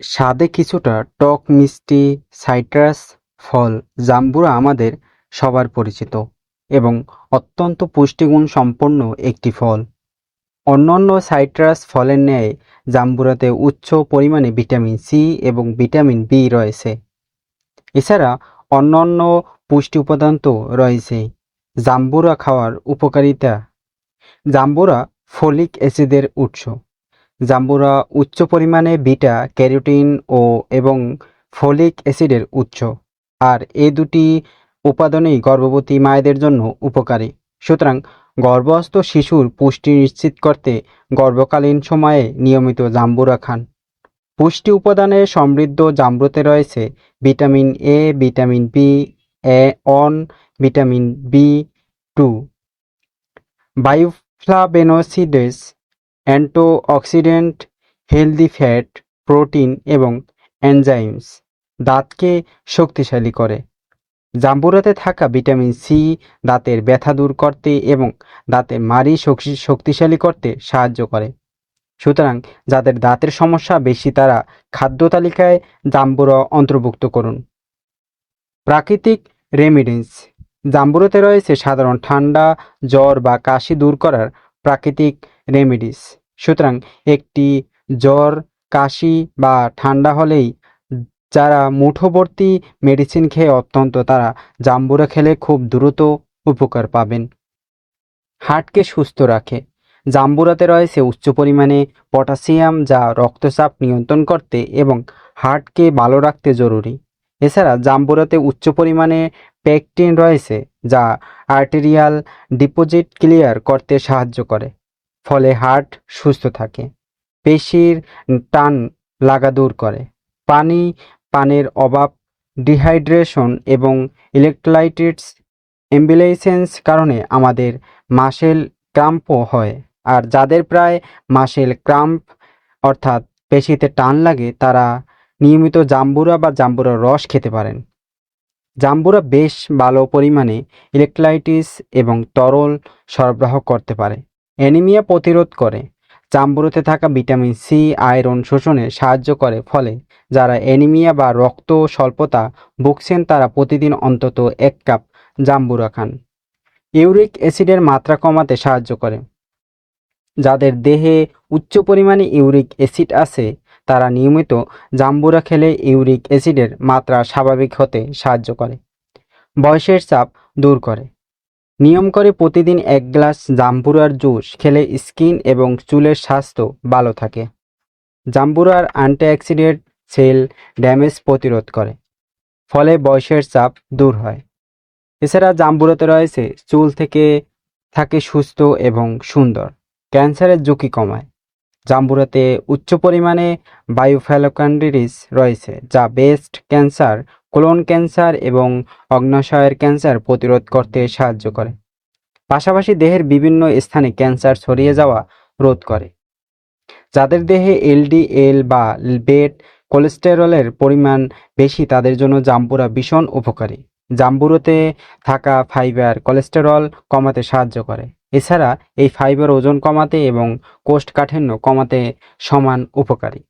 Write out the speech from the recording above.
স্বাদে কিছুটা টক, মিষ্টি, সাইট্রাস, ফল, জাম্বুরা আমাদের সবার পরিচিত এবং অত্যন্ত পুষ্টিগুণ সম্পন্ন একটি ফল। অন্যান্য সাইট্রাস ফলের ন্যায় জাম্বুরাতে উচ্চ পরিমাণে ভিটামিন সি এবং ভিটামিন বি রয়েছে। এছাড়া অন্যান্য পুষ্টি উপাদান তো রয়েছে জাম্বুরা খাওয়ার উপকারিতা। জাম্বুরা ফলিক অ্যাসিডের উৎস। জাম্বুরা উচ্চ পরিমাণে বিটা, ক্যারোটিন ও এবং ফলিক অ্যাসিডের উৎস। আর এ দুটি উপাদানই গর্ভবতী মায়েদের জন্য উপকারী। সুতরাং গর্ভস্থ শিশুর পুষ্টি নিশ্চিত করতে গর্ভকালীন সময়ে নিয়মিত জাম্বুরা খান। পুষ্টি উপাদানে সমৃদ্ধ জাম্বুতে রয়েছে ভিটামিন এ, ভিটামিন বি, এ on vitamin B two. Bioflavonoids antioxidant, healthy fat, protein এবং এনজাইমস দাঁতকে শক্তিশালী করে। জাম্বুরাতে থাকা ভিটামিন সি দাঁতের ব্যথা দূর করতে এবং দাঁতের শক্তি- শক্তিশালী করতে সাহায্য করে। সুতরাং যাদের দাঁতের সমস্যা বেশি তারা খাদ্য তালিকায় জাম্বুরা অন্তর্ভুক্ত করুন। প্রাকৃতিক রেমিডেন্স। জাম্বুরাতে রয়েছে সাধারণ ঠান্ডা, জ্বর বা কাশি দূর করার প্রাকৃতিক রেমিডিস। সুতরাং একটি জ্বর, কাশি বা ঠান্ডা হলেই যারা মুঠোবর্তী মেডিসিন খেয়ে অত্যন্ত, তারা জাম্বুরা খেলে খুব দ্রুত উপকার পাবেন। হার্টকে সুস্থ রাখে। জাম্বুরাতে রয়েছে উচ্চ পরিমাণে পটাশিয়াম যা রক্তচাপ নিয়ন্ত্রণ করতে এবং হার্টকে ভালো রাখতে জরুরি। এছাড়া জাম্বুরাতে উচ্চ পরিমাণে পেকটিন রয়েছে। যা আর্টেরিয়াল ডিপোজিট ক্লিয়ার করতে সাহায্য করে, ফলে হার্ট সুস্থ থাকে, পেশির টান লাগা দূর করে। পানি, পানের অভাব ডিহাইড্রেশন এবং ইলেকট্রোলাইটিস এম্বুলেসেন্স কারণে আমাদের মাসেল ক্রাম্পও হয়, আর যাদের প্রায় মাসেল ক্রাম্প অর্থাৎ পেশিতে টান লাগে, তারা নিয়মিত জাম্বুরা বা জাম্বুরার রস খেতে পারেন। জাম্বুরা বেশ ভালো পরিমাণে ইলেকট্রোলাইটিস এবং তরল সরবরাহ করতে পারে। অ্যানিমিয়া প্রতিরোধ করে। জাম্বুরাতে থাকা ভিটামিন সি, আয়রন শোষণে সাহায্য করে, ফলে যারা অ্যানিমিয়া বা রক্ত স্বল্পতা ভুগছেন, তারা প্রতিদিন অন্তত এক কাপ জাম্বুরা খান। ইউরিক অ্যাসিডের মাত্রা কমাতে সাহায্য করে। যাদের দেহে উচ্চ পরিমাণে ইউরিক অ্যাসিড আছে তারা নিয়মিত জাম্বুরা খেলে ইউরিক অ্যাসিডের মাত্রা স্বাভাবিক হতে সাহায্য করে। বয়সের চাপ দূর করে। নিয়ম করে প্রতিদিন এক গ্লাস জাম্বুরার জুস খেলে স্কিন এবং চুলের স্বাস্থ্য ভালো থাকে। জাম্বুরার অ্যান্টিঅক্সিডেন্ট সেল ড্যামেজ প্রতিরোধ করে, ফলে বয়সের চাপ দূর হয়। এছাড়া জাম্বুরাতে রয়েছে চুল থেকে থাকে সুস্থ এবং সুন্দর, ক্যান্সারের ঝুঁকি কমায়। জাম্বুরাতে উচ্চ পরিমাণে বায়োফ্যালোকান্ডিরিস রয়েছে, যা বেস্ট ক্যান্সার, কোলন ক্যান্সার এবং অগ্নাশয়ের ক্যান্সার প্রতিরোধ করতে সাহায্য করে। পাশাপাশি দেহের বিভিন্ন স্থানে ক্যান্সার ছড়িয়ে যাওয়া রোধ করে। যাদের দেহে এলডিএল বা বেড কোলেস্টেরলের পরিমাণ বেশি, তাদের জন্য জাম্বুরা ভীষণ উপকারী। জাম্বুরোতে থাকা ফাইবার কোলেস্টেরল কমাতে সাহায্য করে। এছাড়া এই ফাইবার ওজন কমাতে এবং কোষ্ঠকাঠিন্য কমাতে সমান উপকারী।